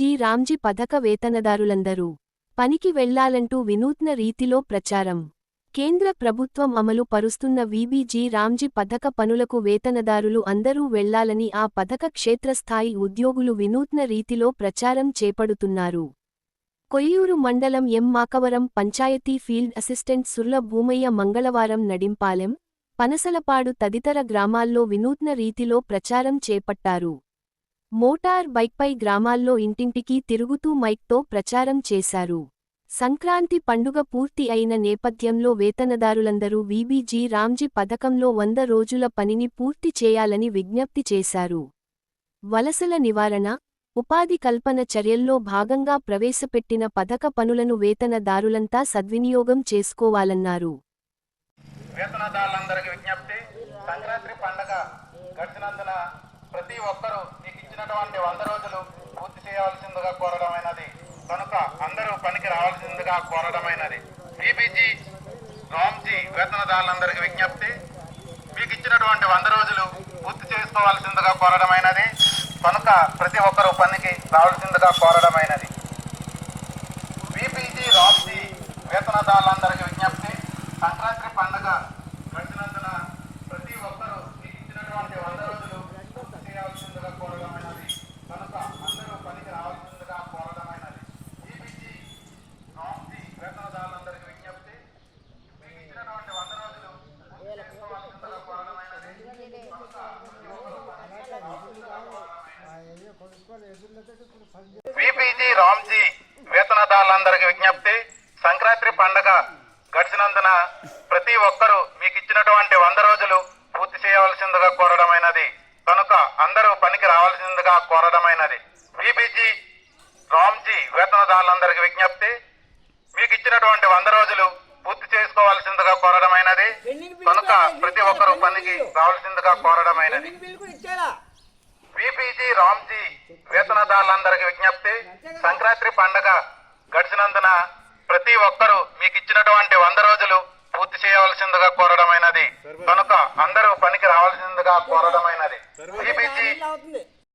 G Ramji పథక వేతనదారులందరూ పనికి వెళ్ళాలంటూ వినూత్న రీతిలో ప్రచారం. కేంద్ర ప్రభుత్వం అమలు పరుస్తున్న వీబీజీ రామ్జీ పథక పనులకు వేతనదారులు అందరూ వెళ్ళాలని ఆ పథక క్షేత్రస్థాయి ఉద్యోగులు వినూత్న రీతిలో ప్రచారం చేపడుతున్నారు. కొయ్యూరు మండలం M Makavaram panchayat field assistant Surla Bhoomaiah మంగళవారం నడింపాలెం పనసలపాడు తదితర గ్రామాల్లో వినూత్న రీతిలో ప్రచారం చేపట్టారు. మోటార్ బైక్పై గ్రామాల్లో ఇంటింటికి తిరుగుతూ మైక్తో ప్రచారం చేశారు. సంక్రాంతి పండుగ పూర్తి అయిన నేపథ్యంలో వేతనదారులందరూ వీబీజీ రామ్జీ పథకంలో వంద రోజుల పనిని పూర్తి చేయాలని విజ్ఞప్తి చేశారు. వలసల నివారణ ఉపాధి కల్పన చర్యల్లో భాగంగా ప్రవేశపెట్టిన పథక పనులను వేతనదారులంతా సద్వినియోగం చేసుకోవాలన్నారు. వేతనదారులందరికీ విజ్ఞప్తి సంక్రాంతి పండగ గడిచినందున ప్రతి ఒక్కరూ మీకు ఇచ్చినటువంటి వంద రోజులు పూర్తి చేయవలసిందిగా కోరడమైనది. కనుక అందరూ పనికి రావాల్సిందిగా కోరడమైనది. బీబీజీ రామ్జీ వేతనదారులందరికీ విజ్ఞప్తి. మీకు ఇచ్చినటువంటి వంద రోజులు పూర్తి చేసుకోవాల్సిందిగా కోరడమైనది. కనుక ప్రతి ఒక్కరూ పనికి రావాల్సిందిగా కోరడమైనది. బీబీజీ రామ్జీ వేతనదారులందరికీ విజ్ఞప్తి. సంక్రాంతి పండుగ గడిచిన ప్రతి ఒక్కరూ మీకు ఇచ్చినటువంటి వంద రోజులు పూర్తి చేయాల్సిందిగా కోరడమైనది కనుక అందరూ పనికి రావాల్సిందిగా కోరడమైనది బీపీజీ రామ్జీ వేతనదారులందరికీ విజ్ఞప్తి మీకు ఇచ్చినటువంటి వంద రోజులు పూర్తి చేసుకోవాల్సిందిగా కోరడమైనది కనుక బీపీజీ రామ్జీ వేతనదారులందరికీ విజ్ఞప్తి సంక్రాంతి పండగ గడిచినందున ప్రతి ఒక్కరూ మీకు ఇచ్చినటువంటి వంద రోజులు పూర్తి చేయవలసిందిగా కోరడమైనది. కనుక అందరూ పనికి రావాల్సిందిగా కోరడమైనది. బీపీజీ రామ్జీ వేతనదారులందరికీ విజ్ఞప్తి మీకు ఇచ్చినటువంటి వంద రోజులు పూర్తి చేసుకోవాల్సిందిగా కోరడమైనది. కనుక ప్రతి ఒక్కరూ పనికి రావాల్సిందిగా కోరడమైనది. బీపీజీ రామ్జీ వేతనదారులందరికీ విజ్ఞప్తి. సంక్రాంతి పండగ గడిచినందున ప్రతి ఒక్కరూ మీకు ఇచ్చినటువంటి వంద రోజులు పూర్తి చేయవలసిందిగా కోరడమైనది. కనుక అందరూ పనికి రావాల్సిందిగా కోర